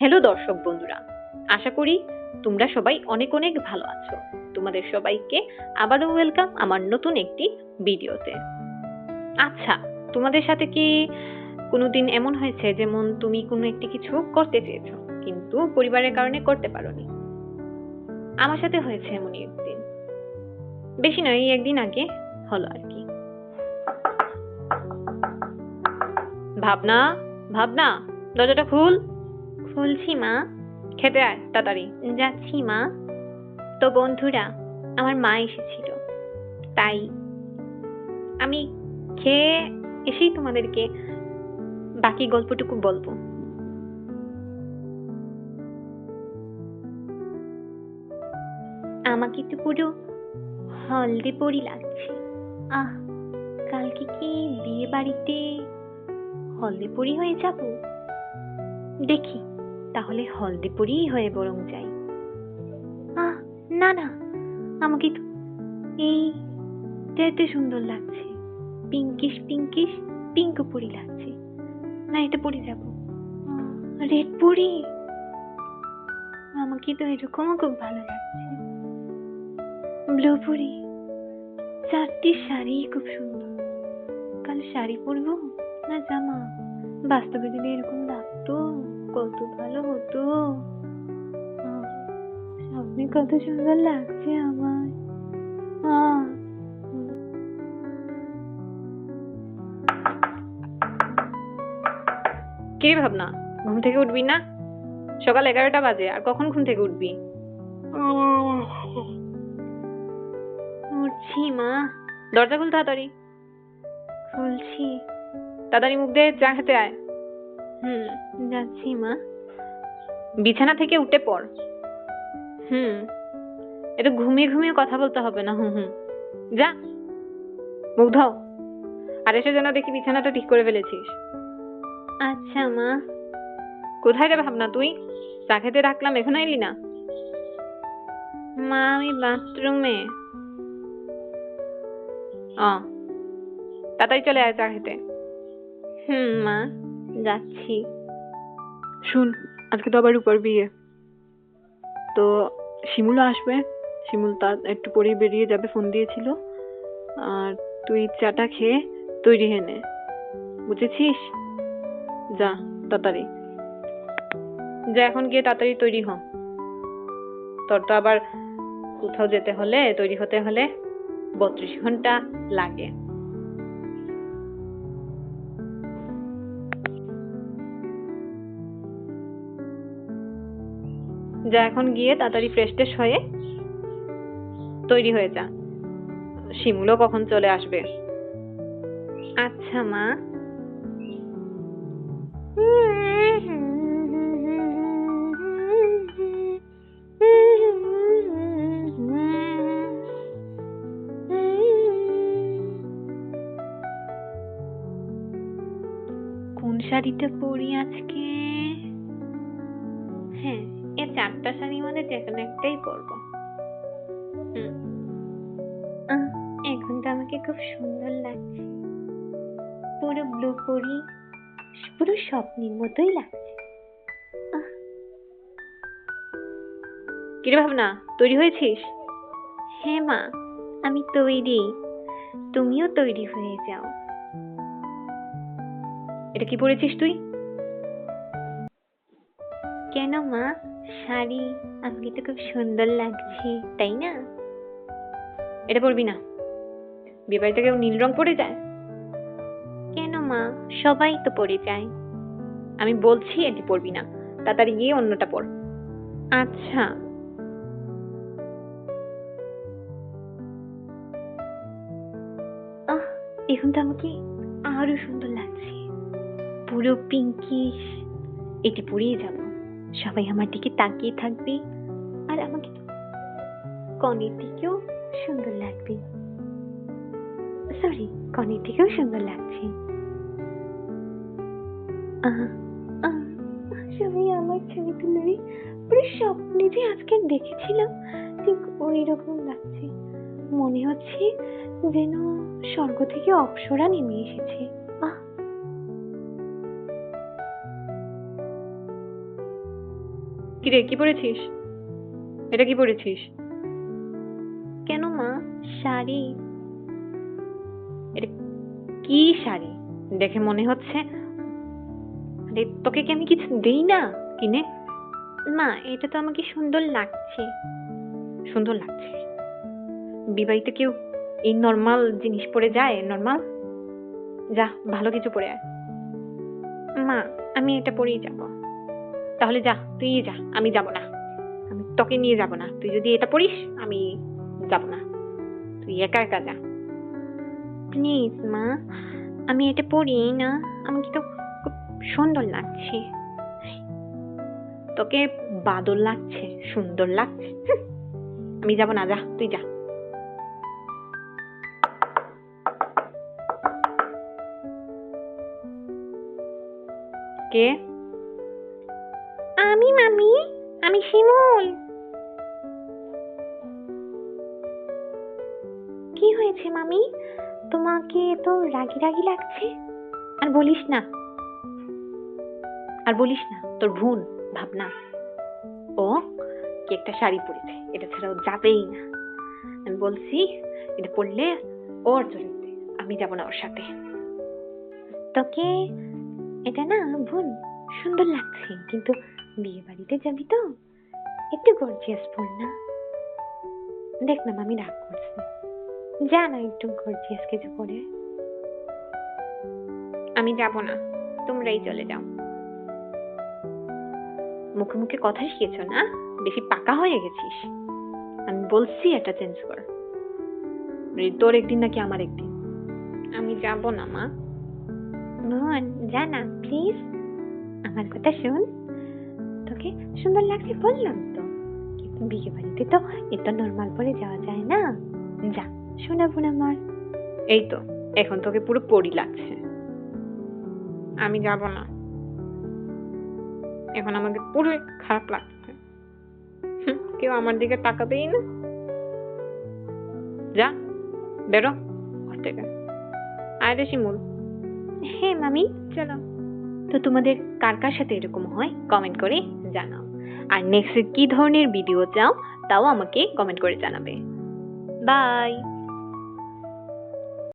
Hello দর্শক বন্ধুরা, আশা করি তোমরা সবাই অনেক অনেক ভালো আছো। তোমাদের সবাইকে আবারও ওয়েলকাম আমার নতুন একটি ভিডিওতে। আচ্ছা তোমাদের সাথে কি কোনোদিন এমন হয়েছে যেমন তুমি কোনো একটি কিছু করতে চেয়েছো, কিন্তু পরিবারের কারণে করতে পারোনি? আমার সাথে হয়েছে এমনই একদিন। বেশি নয়, এই একদিন আগে হলো আর কি। ভাবনা ভাবনা, দরজাটা খুল। খুলছি মা। খেতে আয়, তাড়াতাড়ি। যাচ্ছি, মা। তো বন্ধুরা, আমার মা এসেছিল। তাই আমি খেয়ে এসেই তোমাদেরকে বাকি গল্পটুকু বলব। আমাকে তো পুরো হলদে পরি লাগছে। আহ, কালকে কি বিয়ে বাড়িতে হলদে পরি হয়ে যাব? দেখি। তাহলে হলদে পরিই হয়ে বরং যাই। আহ, না না, আমাকে তো এই এত সুন্দর লাগছে। পিঙ্কিশ পিঙ্কিশ, পিঙ্ক পরি লাগছে। না, এটা পরে যাব। রেড পরি? আমাকে তো এরকমও খুব ভালো লাগছে। ব্লু পরি। চারটি শাড়ি খুব সুন্দর। কাল শাড়ি পরবো না জামা? বাস্তবে যদি এরকম লাগতো কত ভালো হতো। আহ, স্বপ্নে কত সুন্দর লাগছে আমার কে ভাবনা ঘুম থেকে উঠবি না? সকাল এগারোটা বাজে আর কখন ঘুম থেকে উঠবি? উঠছি মা। দরজা খুল তাড়াতাড়ি। খুলছি। তাড়াতাড়ি মুখ দিয়ে চা খেতে আয়। হুম যাচ্ছি মা। বিছানা থেকে উঠে পড়। হুম। একটু ঘুমিয়ে ঘুমিয়ে কথা বলতে হবে না হুম হুম। যা। মুখ ধাও আর এসে যেন দেখি বিছানাটা ঠিক করে ফেলেছিস। আচ্ছা মা। কোথায় রে ভাবনা তুই? চা খেতে রাখলাম এখনও এলি না? মা আমি বাথরুমে। ও তাড়াতাড়ি চলে আয় চা খেতে। হুম, মা, যাচ্ছি। শুন, আজকে তো আবার রূপার বিয়ে। তো শিমুলও আসবে। শিমুল তার একটু পরেই বেরিয়ে যাবে, ফোন দিয়েছিল। আর তুই চাটা খেয়ে তৈরি হয়ে নে। বুঝেছিস? যা, তাড়াতাড়ি। যা, এখন গিয়ে তাড়াতাড়ি তৈরি হ। তোর তো আবার কোথাও যেতে হলে, তৈরি হতে হলে বত্রিশ ঘণ্টা লাগে। যা এখন গিয়ে তাড়াতাড়ি ফ্রেশ ট্রেশ হয়ে তৈরি হয়ে যা। শিমুলও কখন চলে আসবে? আচ্ছা মা। কোন শাড়িটা পরি আজকে? হ্যাঁ। এ চারটা শাড়ির মধ্যে যে কোনো একটাই পরবো। আহ, এখন তো আমাকে খুব সুন্দর লাগছে। পুরো ব্লু পরি পুরো স্বপ্নের মতোই লাগছে। কিরে ভাবনা তৈরি হয়েছিস? হ্যাঁ মা আমি তৈরি। তুমিও তৈরি হয়ে যাও। এটা কি পরেছিস তুই? কেন মা? শাড়ি আমাকে তো খুব সুন্দর লাগছে, তাই না? এটা পরবি না। বিয়ে বাড়িতে কেউ নীল রং পরে যায়? কেন মা? সবাই তো পরে যায়। আমি বলছি এটি পরবি না, তাড়াতাড়ি গিয়ে অন্যটা পর। আচ্ছা। এখন তো আমাকে আরও সুন্দর লাগছে। পুরো পিঙ্কিশ এটি পরিয়ে যাব। সবাই আমার দিকে তাকিয়ে থাকবে আর আমাকে কনের দিকেও সুন্দর লাগবে। সরি কনের দিকেও সুন্দর লাগছে। সবাই আমার ছবি তুলবে পুরো স্বপ্নে যে আজকে দেখেছিলাম, ঠিক ওই রকম লাগছে। মনে হচ্ছে যেন স্বর্গ থেকে অপ্সরা নেমে এসেছে। কি রে কি পরেছিস এটা কি পরেছিস কেন মা? শাড়ি। এটা কি শাড়ি? দেখে মনে হচ্ছে। আরে তোকে কি আমি কিছু দেই না কিনে? মা এটা তো আমাকে সুন্দর লাগছে। সুন্দর লাগছে? বিবাহিত কেউ এই নর্মাল জিনিস পরে যায়? নর্মাল যা ভালো কিছু পরে আয়। মা আমি এটা পরেই যাব। তাহলে যা তুই যা আমি যাব না। আমি তোকে নিয়ে যাব না। তুই যদি এটা পড়িস আমি যাব না। তুই একা একা যা। প্লিজ মা আমি এটা পড়ি না। আমাকে তো খুব সুন্দর লাগছে। তোকে বাদল লাগছে সুন্দর লাগছে। আমি যাব না যা তুই যা। কে? আমি, মামি। আমি শিমুল। কি হয়েছে, মামি? তোমাকে তো রাগি রাগি লাগছে? আর বলিস না। আর বলিস না, তোর ভুল, ভাবনা। ও কি একটা শাড়ি পরেছে। এটা ছাড়া যাবেই না। আমি বলছি, এটা পরলে ওর চরিত্রে আমি যাব না ওর সাথে। তোকে এটা না বোন সুন্দর লাগছে কিন্তু বিয়ে বাড়িতে যাবি তো? একটু গর্জিয়াস পর না। দেখ না মামি রাগ করছে। যা না একটু গর্জিয়াস কিছু পরে আমি যাব না তোমরাই চলে যাও। মুখে মুখে কথা শিখেছ না? বেশি পাকা হয়ে গেছিস। আমি বলছি এটা চেঞ্জ কর। তোর একদিন নাকি আমার একদিন। আমি যাব না মা। যা না প্লিজ আমার কথা শোন। তোকে সুন্দর লাগছে বললাম তো কিন্তু বিয়ে বাড়িতে তো এটা নর্মাল পরে যাওয়া যায় না। যা শোনা বোন আমার। এই তো এখন তোকে পুরো পরি লাগছে। আমি যাব না। এখন আমাকে পুরো খারাপ লাগছে। কেউ আমার দিকে তাকাবেই না। যা বেরো। ঘর থেকে। আয় রে শিমুল। হ্যাঁ মামি। চলো। তো তোমাদের কার কার সাথে এরকম হয়? কমেন্ট করে জানাও। আর নেক্সট কি ধরনের ভিডিও চাও, তাও আমাকে কমেন্ট করে জানাবে। বাই